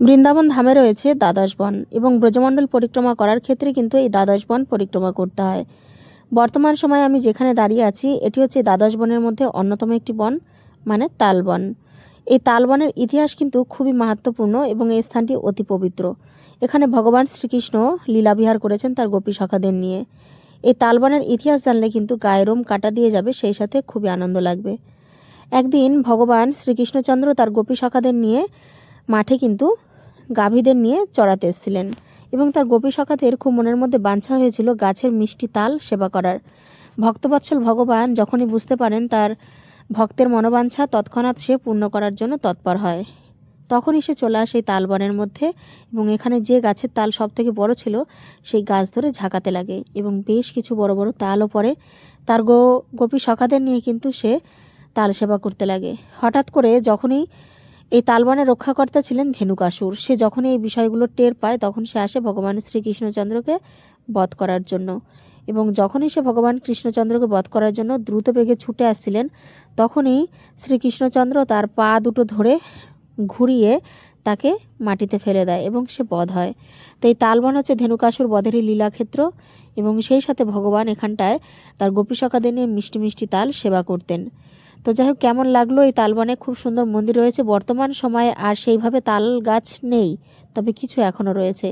বৃন্দাবন ধামে রয়েছে দ্বাদশ বন এবং ব্রজমণ্ডল পরিক্রমা করার ক্ষেত্রে কিন্তু এই দ্বাদশ বন পরিক্রমা করতে হয়। বর্তমান সময়ে আমি যেখানে দাঁড়িয়ে আছি, এটি হচ্ছে দ্বাদশ বনের মধ্যে অন্যতম একটি বন মানে তালবন। এই তালবনের ইতিহাস কিন্তু খুবই মাহাত্মপূর্ণ এবং এই স্থানটি অতি পবিত্র। এখানে ভগবান শ্রীকৃষ্ণ লীলাবিহার করেছেন তার গোপী সখাদের নিয়ে। এই তালবনের ইতিহাস জানলে কিন্তু গায়ের রোম কাটা দিয়ে যাবে, সেই সাথে খুবই আনন্দ লাগবে। একদিন ভগবান শ্রীকৃষ্ণচন্দ্র তার গোপী সখাদের নিয়ে মাঠে কিন্তু গাভীদের নিয়ে চড়াতে এসেছিলেন এবং তার গোপী সখাদের খুব মনের মধ্যে বাঞ্ছা হয়েছিল গাছের মিষ্টি তাল সেবা করার। ভক্তবৎসল ভগবান যখনই বুঝতে পারেন তার ভক্তের মনোবাঞ্ছা, তৎক্ষণাৎ সে পূর্ণ করার জন্য তৎপর হয়। তখনই সে চলে আসে এই তালবনের মধ্যে এবং এখানে যে গাছের তাল সব থেকে বড় ছিল, সেই গাছ ধরে ঝাঁকাতে লাগে এবং বেশ কিছু বড় বড় তালও পড়ে। তার গো, গোপী সখাদের নিয়ে কিন্তু সে তাল সেবা করতে লাগে। হঠাৎ করে যখনই এই তালবনের রক্ষাকর্তা ছিলেন ধেনুকাসুর সে যখন এই বিষয়গুলো টের পায়, তখন সে আসে ভগবান শ্রীকৃষ্ণচন্দ্রকে বধ করার জন্য। এবং যখনই সে ভগবান কৃষ্ণচন্দ্রকে বধ করার জন্য দ্রুত বেগে ছুটে আসছিলেন, তখনই শ্রীকৃষ্ণচন্দ্র তার পা দুটো ধরে ঘুরিয়ে তাকে মাটিতে ফেলে দেয় এবং সে বধ হয়। তো এই তালবন হচ্ছে ধেনুকাসুর বধেরই লীলাক্ষেত্র এবং সেই সাথে ভগবান এখানটায় তার গোপী গোপীসখাদের নিয়ে মিষ্টি মিষ্টি তাল সেবা করতেন। তো যাই হোক, কেমন লাগল? এই তালবনে খুব সুন্দর মন্দির রয়েছে। বর্তমান সময়ে আর সেইভাবে তাল গাছ নেই, তবে কিছু এখনও রয়েছে।